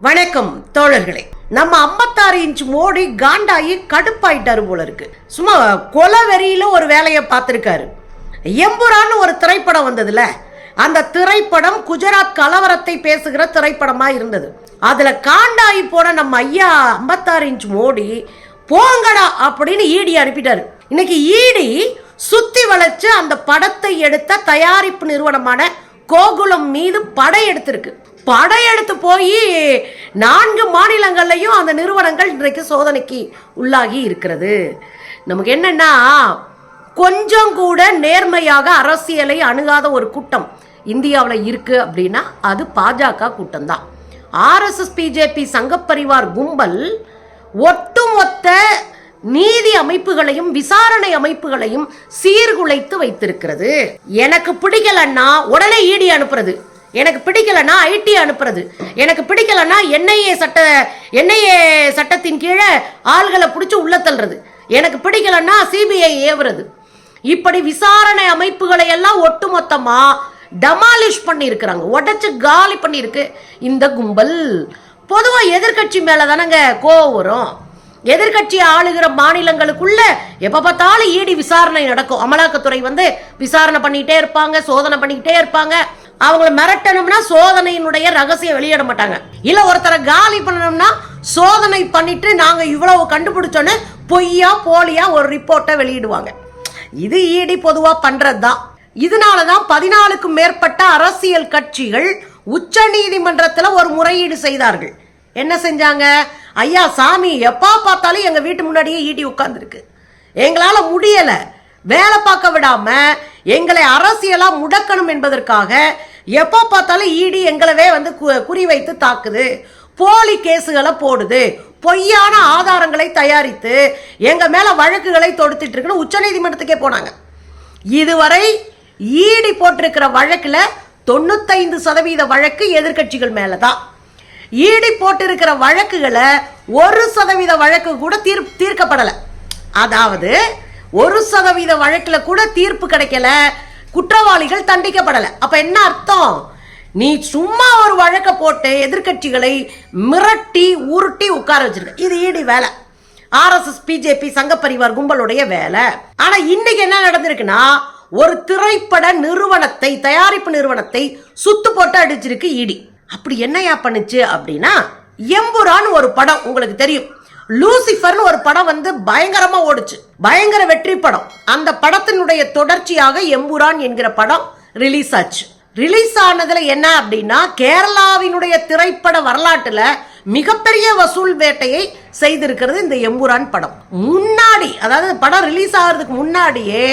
வணக்கம் தோழர்களே. நம்ம 56 இன்ச் மோடி காண்டாயி கடுப்பாயிட்டாரு போல இருக்கு. சும்மா கொலை ஒரு வேலையை பார்த்துருக்காரு. எம்புரான்னு ஒரு திரைப்படம் வந்ததுல. அந்த திரைப்படம் குஜராத் கலவரத்தை பேசுகிற திரைப்படமா இருந்தது. அதுல காண்டாயி போன நம்ம ஐயா 56 இன்ச் மோடி போங்கடா அப்படின்னு ஈடி அனுப்பிட்டாரு. இன்னைக்கு ஈடி சுத்தி வளைச்சு அந்த படத்தை எடுத்த தயாரிப்பு நிறுவனமான கோகுலம் மீது படையெடுத்திருக்கு படையெடுத்து போய் நான்கு மாநிலங்கள்லையும் அந்த நிறுவனங்கள் இன்றைக்கு சோதனைக்கு உள்ளாகி இருக்கிறது. நமக்கு என்னன்னா கொஞ்சம் கூட நேர்மையாக அரசியலை அணுகாத ஒரு கூட்டம் இந்தியாவில் இருக்கு அப்படின்னா அது பாஜக கூட்டம் தான் ஆர்எஸ்எஸ் பிஜேபி சங்கப்பரிவார் கும்பல் ஒட்டுமொத்த நீதி அமைப்புகளையும் விசாரணை அமைப்புகளையும் சீர்குலைத்து வைத்திருக்கிறது. எனக்கு பிடிக்கலன்னா உடனே ஈடி அனுப்புறது. எனக்கு பிடிக்கலன்னா ஐடி அனுப்புறது. எனக்கு பிடிக்கலன்னா என்ஐஏ சட்ட என்ஐஏ சட்டத்தின் கீழே ஆள்களை பிடிச்சி உள்ள தள்ளுறது. எனக்கு பிடிக்கலன்னா சிபிஐ ஏவுறது. இப்படி விசாரணை அமைப்புகளை எல்லாம் ஒட்டுமொத்தமா டமாலிஷ் பண்ணியிருக்கிறாங்க. உடச்சு காலி பண்ணியிருக்கு. இந்த கும்பல். பொதுவாக எதிர்க்கட்சி மேலே தானங்க கோவம் வரும். எதிர்க்கட்சி ஆளுகிற மாநிலங்களுக்குள்ள எப்ப பார்த்தாலும் ஈடி விசாரணை நடக்கும். அமலாக்கத்துறை வந்து விசாரணை பண்ணிக்கிட்டே இருப்பாங்க சோதனை பண்ணிக்கிட்டே இருப்பாங்க. அவங்கள மிரட்டணும்னா சோதனையினுடைய ரகசியம் வெளியிட மாட்டாங்க. இல்ல ஒருத்தரை காலி பண்ணணும்னா சோதனை பண்ணிட்டு நாங்க இவ்வளவு கண்டுபிடிச்சோன்னு பொய்யா போலியா ஒரு ரிப்போர்ட்டை வெளியிடுவாங்க. இது ஈடி பொதுவா பண்றதுதான். இதனாலதான் பதினாலுக்கும் மேற்பட்ட அரசியல் கட்சிகள் உச்ச நீதிமன்றத்துல ஒரு முறையீடு செய்தார்கள். என்ன செஞ்சாங்க? ஐயா சாமி எப்பா பார்த்தாலும் எங்க வீட்டு முன்னாடியே ஈடி உட்கார்ந்துருக்கு. எங்களால முடியல. வேலை பார்க்க விடாம எங்களை அரசியலா முடக்கணும் என்பதற்காக எப்போ பார்த்தாலும் ஈடி எங்களவே வந்து கு- குறிவைத்து தாக்குது. போலி கேஸுகளை போடுது. பொய்யான ஆதாரங்களை தயாரித்து எங்கள் மேலே வழக்குகளை தொடுத்துட்டு இருக்குன்னு உச்சநீதிமன்றத்துக்கே போனாங்க. இதுவரை ஈடி போட்டிருக்கிற வழக்கில் தொண்ணூத்தைந்து சதவீத வழக்கு எதிர்க்கட்சிகள் மேலதான். ஈடி போட்டிருக்கிற வழக்குகளை ஒரு சதவீத வழக்கு கூட தீர் தீர்க்கப்படலை. அதாவது ஒரு சதவீத வழக்கில் கூட தீர்ப்பு கிடைக்கல. குற்றவாளிகள் தண்டிக்கப்படலை. அப்ப என்ன அர்த்தம்? நீ சும்மா ஒரு வழக்க போட்டு எதிர்க்கட்சிகளை மிரட்டி உருட்டி உட்கார வச்சிருக்க. இது ஈடி வேலை. ஆர்எஸ்எஸ் பிஜேபி சங்கப்பரிவார் கும்பலுடைய வேலை. ஆனா இன்னைக்கு என்ன நடந்திருக்குன்னா ஒரு திரைப்பட நிறுவனத்தை தயாரிப்பு நிறுவனத்தை சுத்து போட்டு அடிச்சிருக்கு ஈடி. அப்படி என்னையா பண்ணுச்சு அப்படின்னா எம்புரான்னு ஒரு படம் உங்களுக்கு தெரியும். லூசிஃபர்னு ஒரு படம் வந்து பயங்கரமா ஓடுச்சு. பயங்கர வெற்றி படம். அந்த படத்தினுடைய தொடர்ச்சியாக எம்புரான் என்கிற படம் ரிலீஸ் ஆச்சு. ரிலீஸ் ஆனதுல என்ன அப்படின்னா கேரளாவினுடைய திரைப்பட வரலாற்றுல மிகப்பெரிய வசூல் வேட்டையை செய்திருக்கிறது இந்த எம்புரான் படம். முன்னாடி அதாவது படம் ரிலீஸ் ஆகிறதுக்கு முன்னாடியே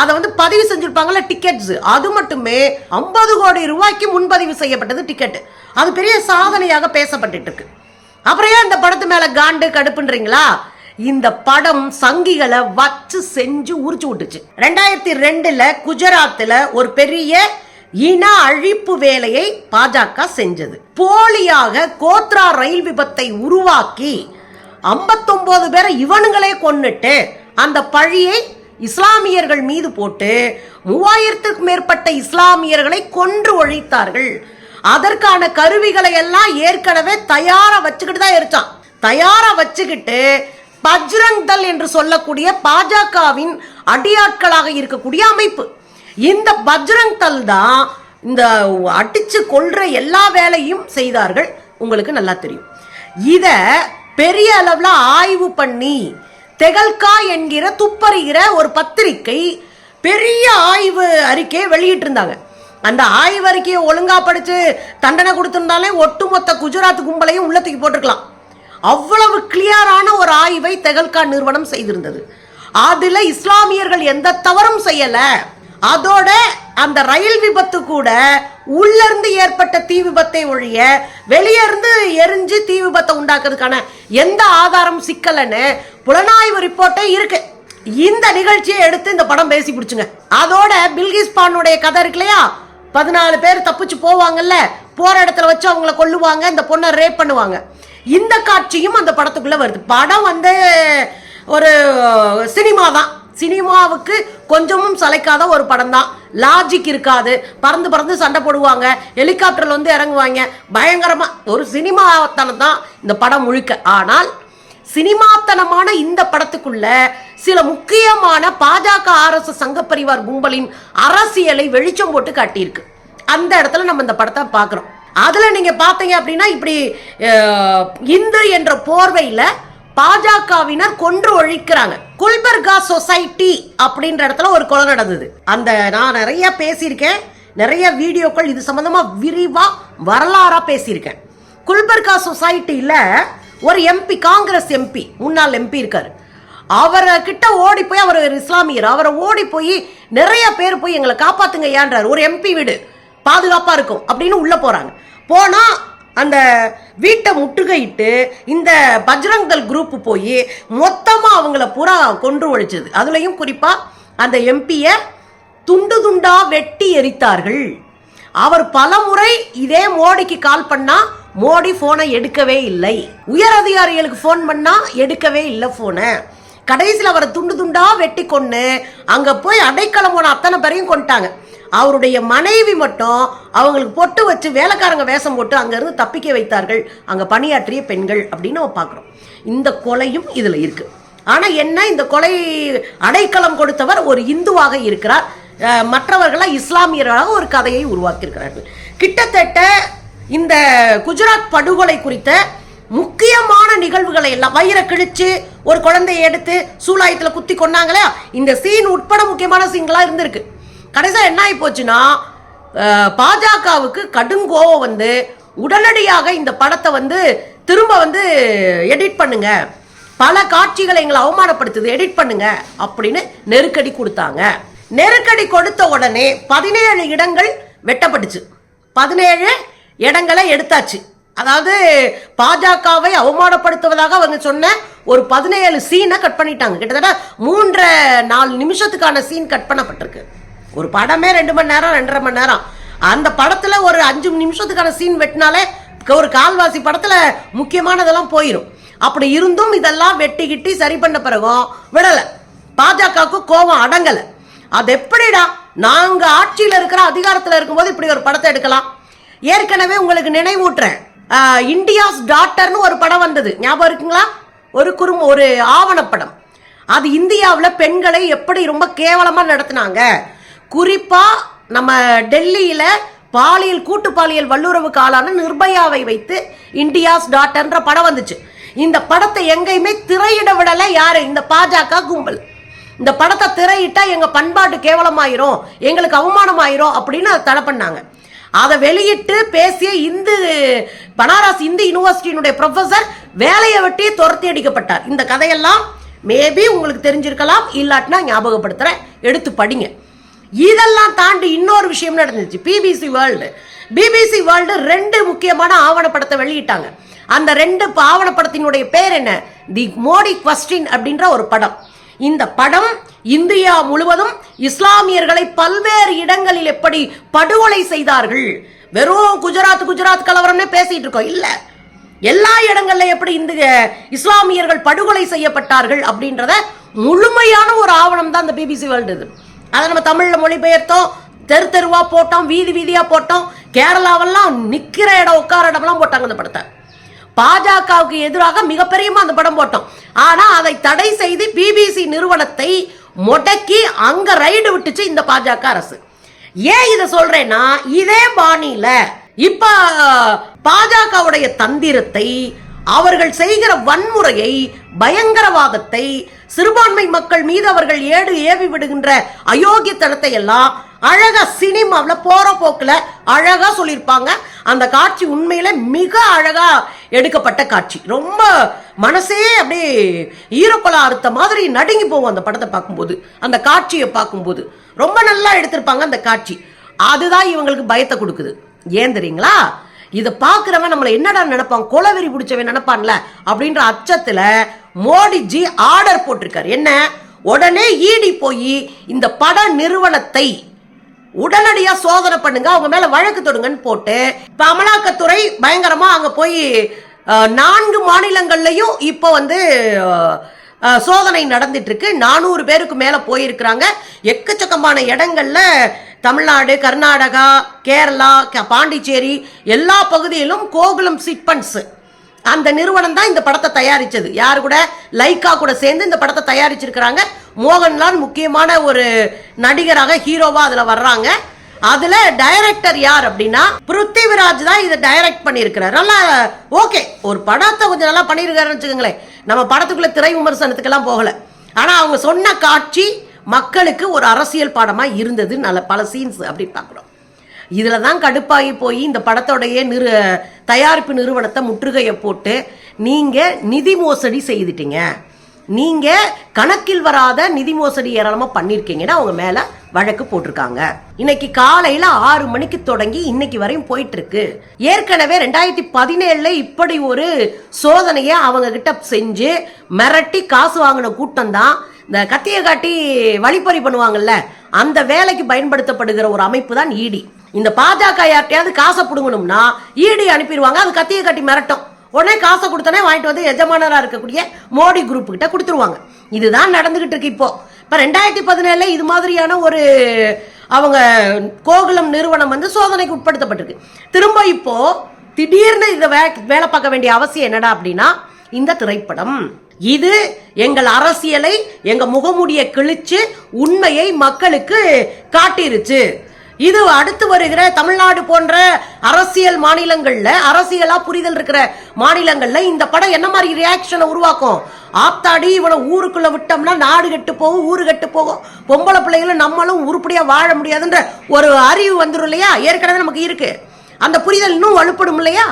அதை வந்து பதிவு செஞ்சிருப்பாங்கல்ல டிக்கெட்ஸ் அது மட்டுமே ஐம்பது கோடி ரூபாய்க்கு முன்பதிவு செய்யப்பட்டது டிக்கெட் அது பெரிய சாதனையாக பேசப்பட்டு இருக்கு. அப்புறம் ஏன் இந்த படத்து மேல காண்டு கடுப்புன்றீங்களா? இந்த படம் சங்கிகளை வச்சு செஞ்சு உரிச்சு விட்டுச்சு. ரெண்டாயிரத்தி ரெண்டுல குஜராத்தில் ஒரு பெரிய இன அழிப்பு வேலையை பாஜக செஞ்சது. போலியாக கோத்ரா ரயில் விபத்தை உருவாக்கி 59 பேரை இவனுங்களே கொன்னுட்டு அந்த பழியை இஸ்லாமியர்கள் மீது போட்டு மூவாயிரத்துக்கு மேற்பட்ட இஸ்லாமியர்களை கொன்று ஒழித்தார்கள். அதற்கான கருவிகளை எல்லாம் ஏற்கனவே தயாரா வச்சுக்கிட்டு தான் இருக்கான். தயாரா வச்சுக்கிட்டு பஜ்ரங் தல் என்று சொல்லக்கூடிய பாஜகவின் அடியாட்களாக இருக்கக்கூடிய அமைப்பு. இந்த பஜ்ரங் தல் தான் இந்த அடிச்சு கொள்ற எல்லா வேலையும் செய்தார்கள். உங்களுக்கு நல்லா தெரியும். இத பெரிய அளவில் ஆய்வு பண்ணி தெகல்கா என்கிற துப்பறிகிற ஒரு பத்திரிகை பெரிய ஆய்வு அறிக்கையை வெளியிட்டிருந்தாங்க. அந்த ஆய்வறிக்கையை ஒழுங்காக படித்து தண்டனை கொடுத்துருந்தாலே ஒட்டுமொத்த குஜராத் கும்பலையும் உள்ளத்துக்கு போட்டிருக்கலாம். அவ்வளவு கிளியரான ஒரு ஆய்வை தெகல்கா நிறுவனம் செய்திருந்தது. அதில் இஸ்லாமியர்கள் எந்த தவறும் செய்யலை. அதோட அந்த ரயில் விபத்து கூட உள்ளிருந்து ஏற்பட்ட தீ விபத்தை ஒழிய வெளியே இருந்து எரிஞ்சு தீ விபத்தை உண்டாக்குறதுக்கான எந்த ஆதாரம் சிக்கலன்னு புலனாய்வு ரிப்போர்ட்டே இருக்கு. இந்த நிகழ்ச்சியை எடுத்து இந்த படம் பேசி பிடிச்சுங்க. அதோட பில்கிஸ் பானுடைய கதை இருக்கு இல்லையா? பதினாலு பேர் தப்பிச்சு போவாங்கல்ல? போற இடத்துல வச்சு அவங்கள கொல்லுவாங்க இந்த பொண்ணை ரேப் பண்ணுவாங்க. இந்த காட்சியும் அந்த படத்துக்குள்ள வருது. படம் வந்து ஒரு சினிமா தான். சினிமாவுக்கு கொஞ்சமும் சளைக்காத ஒரு படம் தான். லாஜிக் இருக்காது. பறந்து பறந்து சண்டை போடுவாங்க. ஹெலிகாப்டர்ல வந்து இறங்குவாங்க. பயங்கரமா ஒரு சினிமாத்தனம் தான் இந்த படம் முழுக்க. ஆனால் சினிமாத்தனமான இந்த படத்துக்குள்ள சில முக்கியமான பாஜக ஆர்எஸ்எஸ் சங்க பரிவார் கும்பலின் அரசியலை வெளிச்சம் போட்டு காட்டியிருக்கு. அந்த இடத்துல நம்ம இந்த படத்தை பார்க்குறோம். அதுல நீங்க பார்த்தீங்க அப்படின்னா இப்படி இந்து என்ற போர்வையில பாஜகவினர் கொன்று ஒழிக்கிறாங்க. குல்பர்கா சொசைட்டி அப்படின்ற இடத்துல ஒரு கொலை நடந்தது. அந்த நான் நிறைய பேசியிருக்கேன். நிறைய வீடியோக்கள் இது சம்பந்தமா விரிவா வரலாறா பேசியிருக்கேன். குல்பர்கா சொசைட்டியில் ஒரு எம்பி காங்கிரஸ் எம்பி முன்னாள் எம்பி இருக்கார். அவரை கிட்ட ஓடி போய் அவர் இஸ்லாமியர். அவரை ஓடி போய் நிறைய பேர் போய் எங்களை காப்பாத்துங்க ஏன்றார் ஒரு எம்பி வீடு. பாதுகாப்பா இருக்கும் அப்படின்னு உள்ள போறாங்க. போனா அந்த வீட்டை முற்றுகையிட்டு இந்த பஜ்ரங்கல் குரூப் போய் மொத்தமா அவங்கள பூரா கொன்று ஒழிச்சது. அதுலயும் குறிப்பா அந்த எம்பியை துண்டு துண்டா வெட்டி எரித்தார்கள். அவர் பலமுறை இதே மோடிக்கு கால் பண்ணா மோடி போனை எடுக்கவே இல்லை. உயர் அதிகாரிகளுக்கு ஃபோன் பண்ணா எடுக்கவே இல்லை போனை கடைசியில் அவரை துண்டு துண்டா வெட்டி கொண்டு அங்க போய் அடைக்கலம் போன அத்தனை பேரையும் கொண்டாங்க அவருடைய மனைவி மட்டும் அவங்களுக்கு பொட்டு வச்சு வேலைக்காரங்க வேஷம் போட்டு அங்கிருந்து தப்பிக்க வைத்தார்கள். அங்க பணியாற்றிய பெண்கள் அப்படின்னு நம்ம பார்க்குறோம். இந்த கொலையும் இதுல இருக்கு. ஆனா என்ன இந்த கொலை அடைக்கலம் கொடுத்தவர் ஒரு இந்துவாக இருக்கிறார். மற்றவர்களாக இஸ்லாமியராக இஸ்லாமியர்களாக ஒரு கதையை உருவாக்கியிருக்கிறார்கள். கிட்டத்தட்ட இந்த குஜராத் படுகொலை குறித்த முக்கியமான நிகழ்வுகளை எல்லாம் வயிறை கிழிச்சு ஒரு குழந்தையை எடுத்து சூலாயத்தில் குத்தி கொண்டாங்களே இந்த சீன் உட்பட முக்கியமான சீன்களாக இருந்திருக்கு. கடைசியாக என்ன ஆகி போச்சுன்னா பாஜகவுக்கு கடும் கோவம் வந்து உடனடியாக இந்த படத்தை வந்து திரும்ப வந்து எடிட் பண்ணுங்க. பல காட்சிகளை எங்களை அவமானப்படுத்துது எடிட் பண்ணுங்க அப்படின்னு நெருக்கடி கொடுத்தாங்க. நெருக்கடி கொடுத்த உடனே பதினேழு இடங்கள் வெட்டப்பட்டுச்சு. பதினேழு இடங்களை எடுத்தாச்சு. அதாவது பாஜகவை அவமானப்படுத்துவதாக அவங்க சொன்ன ஒரு பதினேழு சீனை கட் பண்ணிட்டாங்க. கிட்டத்தட்ட மூன்றரை நாலு நிமிஷத்துக்கான சீன் கட் பண்ணப்பட்டிருக்கு. ஒரு படமே ரெண்டு மணி நேரம் ரெண்டரை மணி நேரம். அந்த படத்தில் ஒரு அஞ்சு நிமிஷத்துக்கான சீன் வெட்டினாலே ஒரு கால்வாசி படத்தில் முக்கியமானதெல்லாம் போயிடும் அப்படி இருந்தும் இதெல்லாம் வெட்டிக்கிட்டி சரி பண்ண பிறகும் விடலை. பாஜகவுக்கு கோபம் அடங்கலை. அது எப்படிடா? நாங்கள் ஆட்சியில் இருக்கிற அதிகாரத்தில் இருக்கும்போது இப்படி ஒரு படத்தை எடுக்கலாம். ஏற்கனவே உங்களுக்கு நினைவூட்டுறேன். இந்தியாஸ் டாட்டர்னு ஒரு படம் வந்தது. ஞாபகம் இருக்குங்களா? ஒரு குறும் ஒரு ஆவணப்படம் அது இந்தியாவில் பெண்களை எப்படி ரொம்ப கேவலமாக நடத்தினாங்க? குறிப்பாக நம்ம டெல்லியில் பாலியல் கூட்டு பாலியல் வல்லுறவுக்கு ஆளான நிர்பயாவை வைத்து இந்தியாஸ் டாட்டர்ன்ற படம் வந்துச்சு. இந்த படத்தை எங்கேயுமே திரையிட விடலை யாரு? இந்த பாஜக கும்பல். இந்த படத்தை திரையிட்டா எங்கள் பண்பாட்டு கேவலமாயிரும் எங்களுக்கு அவமானமாயிரும் அப்படின்னு அதை தடை பண்ணாங்க. அதை வெளியிட்டு பேசிய இந்து பனாரஸ் இந்து யூனிவர்சிட்டியினுடைய ப்ரொஃபசர் வேலையை வெட்டி துரத்தி அடிக்கப்பட்டார். இந்த கதையெல்லாம் மேபி உங்களுக்கு தெரிஞ்சிருக்கலாம் இல்லாட்டினா ஞாபகப்படுத்துகிறேன் எடுத்து படிங்க. இதெல்லாம் தாண்டி இன்னொரு விஷயம் நடந்துச்சு. பிபிசி வேர்ல்டு பிபிசி வேர்ல்டு ரெண்டு முக்கியமான ஆவணப்படத்தை வெளியிட்டாங்க. அந்த ரெண்டு ஆவணப்படத்தினுடைய பேர் என்ன? தி மோடி கொஸ்டின் அப்படின்ற ஒரு படம். இந்த படம் இந்தியா முழுவதும் இஸ்லாமியர்களை பல்வேறு இடங்களில் எப்படி படுகொலை செய்தார்கள்? வெறும் குஜராத் குஜராத் கலவரம்னே பேசிட்டு இருக்கோம். இல்ல. எல்லா இடங்கள்ல எப்படி இந்த இஸ்லாமியர்கள் படுகொலை செய்யப்பட்டார்கள் அப்படின்றத முழுமையான ஒரு ஆவணம் தான் இந்த பிபிசி வேர்ல்டு இது. அதை நம்ம தமிழ்ல மொழிபெயர்த்தோம். தெரு தெருவா போட்டோம் வீதி வீதியா போட்டோம். கேரளாவெல்லாம் நிக்கிற இடம் உட்கார இடம்லாம் போட்டாங்க அந்த படத்தை. பாஜகவுக்கு எதிராக மிகப்பெரிய அந்த படம் போட்டோம். ஆனா அதை தடை செய்து பிபிசி நிறுவனத்தை முடக்கி அங்க ரைடு விட்டுச்சு இந்த பாஜக அரசு. ஏன் இதை சொல்றேன்னா இதே பாணியில இப்ப பாஜகவுடைய தந்திரத்தை அவர்கள் செய்கிற வன்முறையை பயங்கரவாதத்தை சிறுபான்மை மக்கள் மீது அவர்கள் ஏடு ஏவி விடுகின்ற அயோக்கியத்தனத்தை எல்லாம் அழகா சினிமாவில் போற போக்குல அழகா சொல்லியிருப்பாங்க. அந்த காட்சி உண்மையில மிக அழகா எடுக்கப்பட்ட காட்சி. ரொம்ப மனசே அப்படியே ஈரப்பழம் அறுத்த மாதிரி நடுங்கி போகும் அந்த படத்தை பார்க்கும்போது. அந்த காட்சியை பார்க்கும்போது. ரொம்ப நல்லா எடுத்திருப்பாங்க அந்த காட்சி. அதுதான் இவங்களுக்கு பயத்தை கொடுக்குது. ஏன் தெரியுங்களா? இதை பார்க்குறவன் நம்மளை என்னடா நினைப்பான்? கொலவெறி பிடிச்சவன் நினைப்பான்ல? அப்படின்ற அச்சத்தில் மோடிஜி ஆர்டர் போட்டிருக்காரு. என்ன? உடனே ஈடி போய் இந்த பட நிறுவனத்தை உடனடியா சோதனை பண்ணுங்க அவங்க மேல வழக்கு தொடுங்கன்னு போட்டு இப்ப அமலாக்கத்துறை பயங்கரமா அங்க போய் நான்கு மாநிலங்கள்லயும் இப்போ வந்து சோதனை நடந்துட்டு இருக்கு நானூறு பேருக்கு மேல போயிருக்கிறாங்க. எக்கச்சக்கமான இடங்கள்ல தமிழ்நாடு கர்நாடகா கேரளா க- பாண்டிச்சேரி எல்லா பகுதியிலும் கோகுலம் சிட்பன்ஸ். அந்த நிறுவனம் தான் இந்த படத்தை தயாரிச்சது. யார் கூட? லைக்கா கூட சேர்ந்து இந்த படத்தை தயாரிச்சிருக்கிறாங்க. மோகன்லால் முக்கியமான ஒரு நடிகராக ஹீரோவா அதுல வர்றாங்க. அதுல டைரக்டர் யார் அப்படின்னா பிருத்திவிராஜ் தான் இதை டைரக்ட் பண்ணியிருக்கிறார். நல்லா ஓகே ஒரு படத்தை கொஞ்சம் நல்லா பண்ணியிருக்காருன்னு வச்சுக்கோங்களேன். நம்ம படத்துக்குள்ள திரை விமர்சனத்துக்கெல்லாம் போகல. ஆனா அவங்க சொன்ன காட்சி மக்களுக்கு ஒரு அரசியல் பாடமா இருந்தது. நல்ல பல சீன்ஸ் அப்படி பார்க்குறோம். இதில் தான் கடுப்பாகி போய் இந்த படத்தோடைய நிறு தயாரிப்பு நிறுவனத்தை முற்றுகையை போட்டு நீங்கள் நிதி மோசடி செய்துட்டீங்க. நீங்கள் கணக்கில் வராத நிதி மோசடி ஏராளமாக பண்ணியிருக்கீங்கன்னு அவங்க மேலே வழக்கு போட்டிருக்காங்க. இன்னைக்கு காலையில் ஆறு மணிக்கு தொடங்கி இன்னைக்கு வரையும் போயிட்டு இருக்கு ஏற்கனவே ரெண்டாயிரத்தி பதினேழுல இப்படி ஒரு சோதனையை அவங்க கிட்ட செஞ்சு மிரட்டி காசு வாங்கின கூட்டம் தான் இந்த கத்தியை காட்டி வழிப்பறி பண்ணுவாங்கல்ல அந்த வேலைக்கு பயன்படுத்தப்படுகிற ஒரு அமைப்பு தான் ஈடி. இந்த பாஜக யார்ட்டையாவது காசை பிடுங்கணும்னா இடி அனுப்பிடுவாங்க அது கத்தியை காட்டி மிரட்டும். உடனே காசை கொடுத்தனே வாங்கிட்டு வந்து எஜமானராக இருக்கக்கூடிய மோடி குரூப் கிட்ட கொடுத்துருவாங்க. இதுதான் நடந்துகிட்டு இருக்கு இப்போ. இப்போ ரெண்டாயிரத்தி பதினேழுல இது மாதிரியான ஒரு அவங்க கோகுலம் நிறுவனம் வந்து சோதனைக்கு உட்படுத்தப்பட்டிருக்கு. திரும்ப இப்போ திடீர்னு இதை வே வேலை பார்க்க வேண்டிய அவசியம் என்னடா அப்படின்னா இந்த திரைப்படம். இது எங்கள் அரசியலை எங்க முகமுடியை கிழிச்சு உண்மையை மக்களுக்கு காட்டிருச்சு. இது அடுத்து வருகிற தமிழ்நாடு போன்ற அரசியல் மாநிலங்கள்ல அரசியலா புரிதல் இருக்கிற மாநிலங்கள்ல இந்த படம் என்ன மாதிரி ரியாக்ஷனை உருவாக்கும்? ஆப்தாடி இவனை ஊருக்குள்ள விட்டோம்னா நாடு கெட்டு போகும் ஊரு கெட்டு போகும். பொம்பளை பிள்ளைகளும் நம்மளும் உருப்படியா வாழ முடியாதுன்ற ஒரு அறிவு வந்துடும் இல்லையா? ஏற்கனவே நமக்கு இருக்கு. அந்த புரிதல் இன்னும் வலுப்படும் இல்லையா?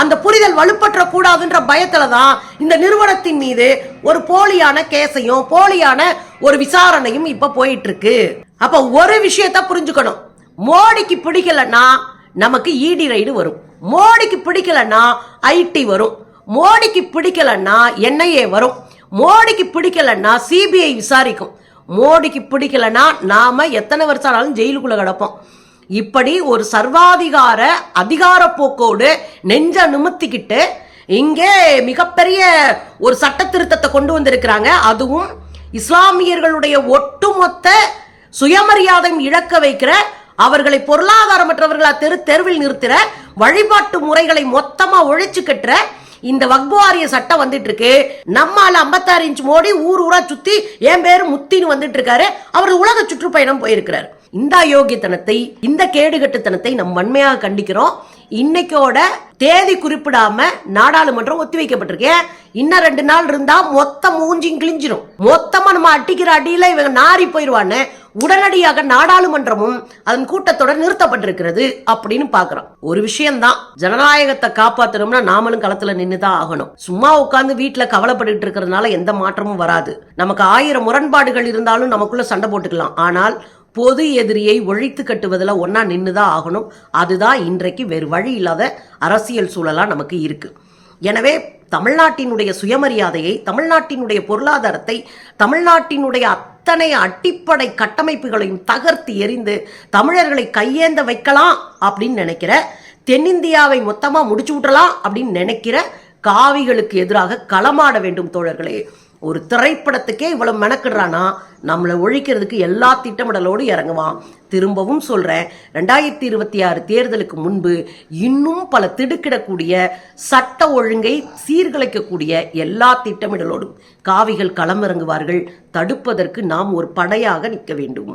அந்த புரிதல் வலுப்பற்ற கூடாதுன்ற பயத்துல தான் இந்த நிறுவனத்தின் மீது ஒரு போலியான கேஸையும் போலியான ஒரு விசாரணையும் இப்ப போயிட்டு இருக்கு. அப்ப ஒரு விஷயத்த புரிஞ்சுக்கணும். மோடிக்கு பிடிக்கலன்னா நமக்கு இடி ரைடு வரும். மோடிக்கு பிடிக்கலன்னா ஐடி வரும். மோடிக்கு பிடிக்கலன்னா என்ஐஏ வரும். மோடிக்கு பிடிக்கலன்னா சிபிஐ விசாரிக்கும். மோடிக்கு பிடிக்கலன்னா நாம எத்தனை வருஷம் ஆனாலும் ஜெயிலுக்குள்ள கிடப்போம். இப்படி ஒரு சர்வாதிகார அதிகார போக்கோடு நெஞ்ச நிமித்திக்கிட்டு இங்கே மிகப்பெரிய ஒரு சட்ட திருத்தத்தை கொண்டு வந்திருக்கிறாங்க. அதுவும் இஸ்லாமியர்களுடைய ஒட்டுமொத்த சுயமரியாதையும் இழக்க வைக்கிற அவர்களை பொருளாதாரமற்றவர்களா தெரு தெருவில் நிறுத்துற வழிபாட்டு முறைகளை மொத்தமா ஒழிச்சு கட்டுற இந்த வக்புவாரிய சட்டம் வந்துட்டு இருக்கு நம்மால 56 இன்ச் மோடி ஊர் ஊரா சுத்தி என் பேரு முத்தின்னு வந்துட்டு இருக்காரு அவர் உலக சுற்றுப்பயணம் போயிருக்கிறார். இந்த அயோக்கியத்தனத்தை இந்த கேடுகட்டுத்தனத்தை நம் வன்மையாக கண்டிக்கிறோம். இன்னைக்கோட தேதி குறிப்பிடாம நாடாளுமன்றம் ஒத்தி வைக்கப்பட்டிருக்கேன் இன்னும் ரெண்டு நாள் இருந்தா மொத்தம் மூஞ்சியும் கிழிஞ்சிரும். மொத்தமா நம்ம அடிக்கிற அடியில இவங்க நாரி போயிருவான்னு உடனடியாக நாடாளுமன்றமும் அதன் கூட்டத்தொடர் நிறுத்தப்பட்டிருக்கிறது அப்படின்னு பாக்குறோம் ஒரு விஷயம்தான். ஜனநாயகத்தை காப்பாத்தணும்னா நாமளும் களத்துல நின்னுதான் ஆகணும். சும்மா உட்கார்ந்து வீட்டுல கவலைப்பட்டு இருக்கிறதுனால எந்த மாற்றமும் வராது. நமக்கு ஆயிரம் முரண்பாடுகள் இருந்தாலும் நமக்குள்ள சண்டை போட்டுக்கலாம். ஆனால் பொது எதிரியை ஒழித்து கட்டுவதில் ஒன்றா நின்று தான் ஆகணும். அதுதான் இன்றைக்கு வேறு வழி இல்லாத அரசியல் சூழலாக நமக்கு இருக்கு. எனவே தமிழ்நாட்டினுடைய சுயமரியாதையை தமிழ்நாட்டினுடைய பொருளாதாரத்தை தமிழ்நாட்டினுடைய அத்தனை அடிப்படை கட்டமைப்புகளையும் தகர்த்து எறிந்து தமிழர்களை கையேந்த வைக்கலாம் அப்படின்னு நினைக்கிற தென்னிந்தியாவை மொத்தமாக முடிச்சு விட்டலாம் அப்படின்னு நினைக்கிற காவிகளுக்கு எதிராக களமாட வேண்டும் தோழர்களே. ஒரு திரைப்படத்துக்கே இவ்வளவு மெனக்கிடுறானா நம்மளை ஒழிக்கிறதுக்கு எல்லா திட்டமிடலோடு இறங்குவான். திரும்பவும் சொல்கிறேன் ரெண்டாயிரத்தி இருபத்தி ஆறு தேர்தலுக்கு முன்பு இன்னும் பல திடுக்கிடக்கூடிய சட்ட ஒழுங்கை சீர்குலைக்கக்கூடிய எல்லா திட்டமிடலோடும் காவிகள் களமிறங்குவார்கள். தடுப்பதற்கு நாம் ஒரு படையாக நிற்க வேண்டும்.